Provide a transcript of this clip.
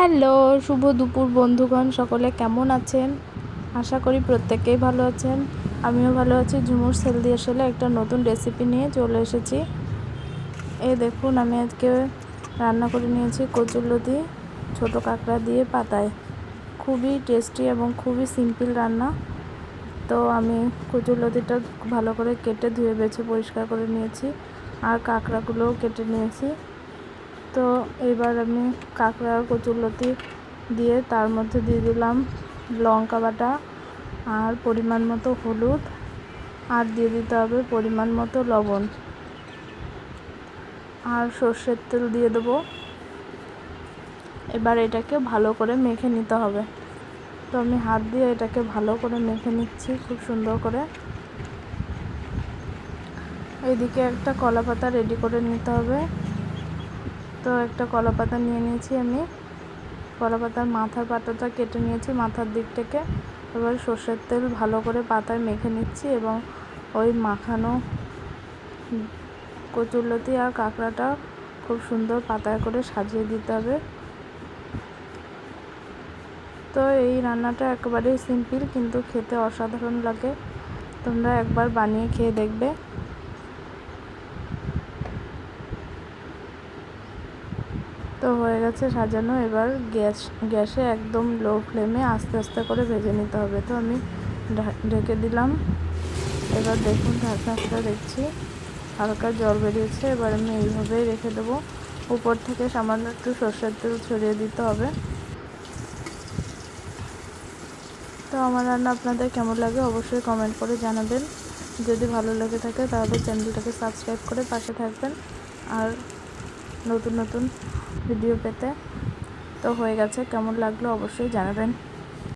Hello, শুভ দুপুর বন্ধুগণ, সকলে কেমন আছেন? আশা করি প্রত্যেকেই ভালো আছেন। আমিও ভালো আছি। ঝুমুর সেল দিয়ে আসলে একটা নতুন রেসিপি নিয়ে চলে এসেছি। এই দেখুন, আমি আজকে রান্না করে নিয়েছি কচুরলতি, ছোট কাঁকড়া দিয়ে পাতায়। খুবই টেস্টি এবং খুবই সিম্পল রান্না। তো আমি কচুরলতিটা ভালো করে কেটে ধুয়ে বেছে পরিষ্কার করে নিয়েছি। আর কাঁকড়াগুলোও কেটে নিয়েছি। তো এবার আমি কাঁকড়া, কচুরলতি দিয়ে তার মধ্যে দিয়ে দিলাম লঙ্কা বাটা আর পরিমাণ মতো হলুদ আর দিয়ে দিতে হবে পরিমাণ মতো লবণ। আর সর্ষের তেল দিয়ে দেবো। এবার এটাকে ভালো করে মেখে নিতে হবে। তো আমি হাত দিয়ে এটাকে ভালো করে মেখে নিচ্ছি খুব সুন্দর করে। এদিকে একটা কলা পাতা রেডি করে নিতে হবে। তো একটা কলা পাতা নিয়ে নিয়েছি আমি। কলা পাতার মাথার পাতাটা কেটে নিয়েছি মাথার দিক থেকে এবার সর্ষের তেল ভালো করে পাতায় মেখে নিচ্ছি এবং ওই মাখানো কচুরলতি আর কাঁকড়াটা খুব সুন্দর পাতায় করে সাজিয়ে দিতে হবে। তো এই রান্নাটা একেবারেই সিম্পল কিন্তু খেতে অসাধারণ লাগে। তোমরা একবার বানিয়ে খেয়ে দেখবে। তো হয়ে গেছে সাজানো। এবার গ্যাস, গ্যাসে একদম লো ফ্লেমে আস্তে আস্তে করে ভেজে নিতে হবে। তো আমি ঢেকে দিলাম। এবার দেখুন ঢাকনাটা দেখছি। হালকা জল বেরিয়েছে। এবার আমি এইভাবেই রেখে দেবো। উপর থেকে সামান্য একটু সর্ষের তেল ছড়িয়ে দিতে হবে। তো আমার রান্না আপনাদের কেমন লাগে অবশ্যই কমেন্ট করে জানাবেন। যদি ভালো লেগে থাকে তাহলে চ্যানেলটাকে সাবস্ক্রাইব করে পাশে থাকবেন। আর নতুন নতুন ভিডিও পেতে। তো হয়ে গেছে কেমন লাগল অবশ্যই জানাবেন।